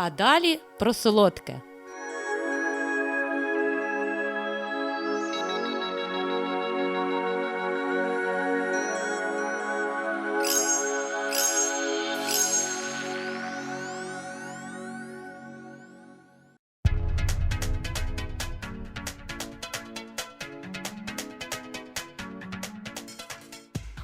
А далі про солодке.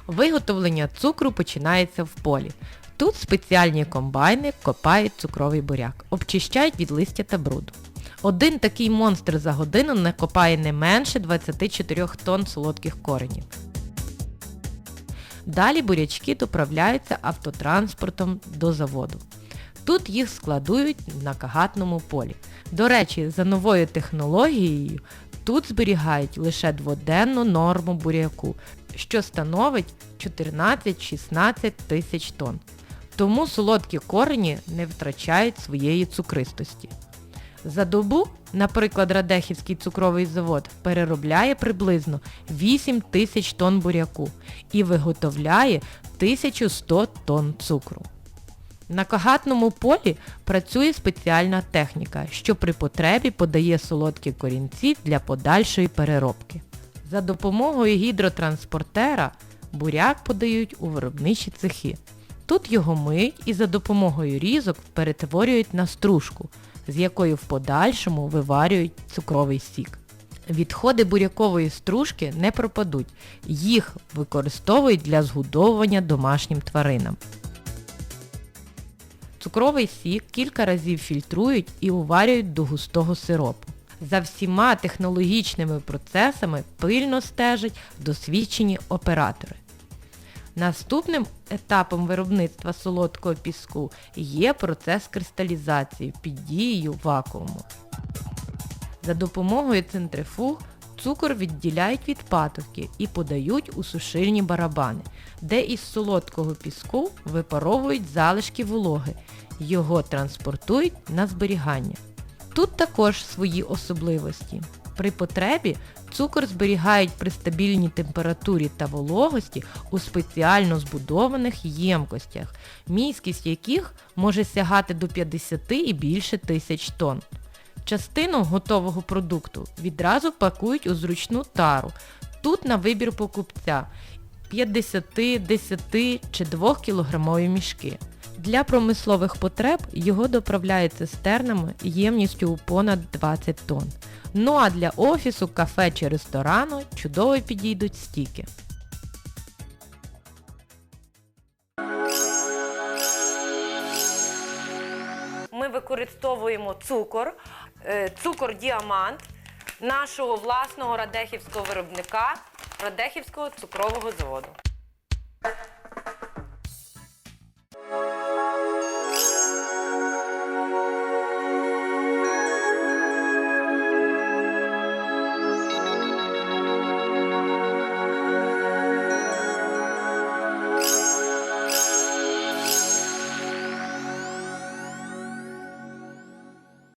Виготовлення цукру починається в полі. Тут спеціальні комбайни копають цукровий буряк, обчищають від листя та бруду. Один такий монстр за годину накопає не менше 24 тонн солодких коренів. Далі бурячки доправляються автотранспортом до заводу. Тут їх складують на кагатному полі. До речі, за новою технологією тут зберігають лише дводенну норму буряку, що становить 14-16 тисяч тонн. Тому солодкі корені не втрачають своєї цукристості. За добу, наприклад, Радехівський цукровий завод переробляє приблизно 8 тисяч тонн буряку і виготовляє 1100 тонн цукру. На кагатному полі працює спеціальна техніка, що при потребі подає солодкі корінці для подальшої переробки. За допомогою гідротранспортера буряк подають у виробничі цехи. Тут його миють і за допомогою різок перетворюють на стружку, з якою в подальшому виварюють цукровий сік. Відходи бурякової стружки не пропадуть, їх використовують для згодовування домашнім тваринам. Цукровий сік кілька разів фільтрують і уварюють до густого сиропу. За всіма технологічними процесами пильно стежать досвідчені оператори. Наступним етапом виробництва солодкого піску є процес кристалізації під дією вакууму. За допомогою центрифуг цукор відділяють від патоки і подають у сушильні барабани, де із солодкого піску випаровують залишки вологи, його транспортують на зберігання. Тут також свої особливості. При потребі цукор зберігають при стабільній температурі та вологості у спеціально збудованих ємкостях, міськість яких може сягати до 50 і більше тисяч тонн. Частину готового продукту відразу пакують у зручну тару. Тут на вибір покупця 50, 10 чи 2 кілограмові мішки. Для промислових потреб його доправляють цистернами ємністю у понад 20 тонн. Ну а для офісу, кафе чи ресторану чудово підійдуть стіки. Ми використовуємо цукор, е, цукор діамант нашого власного радехівського виробника Радехівського цукрового заводу.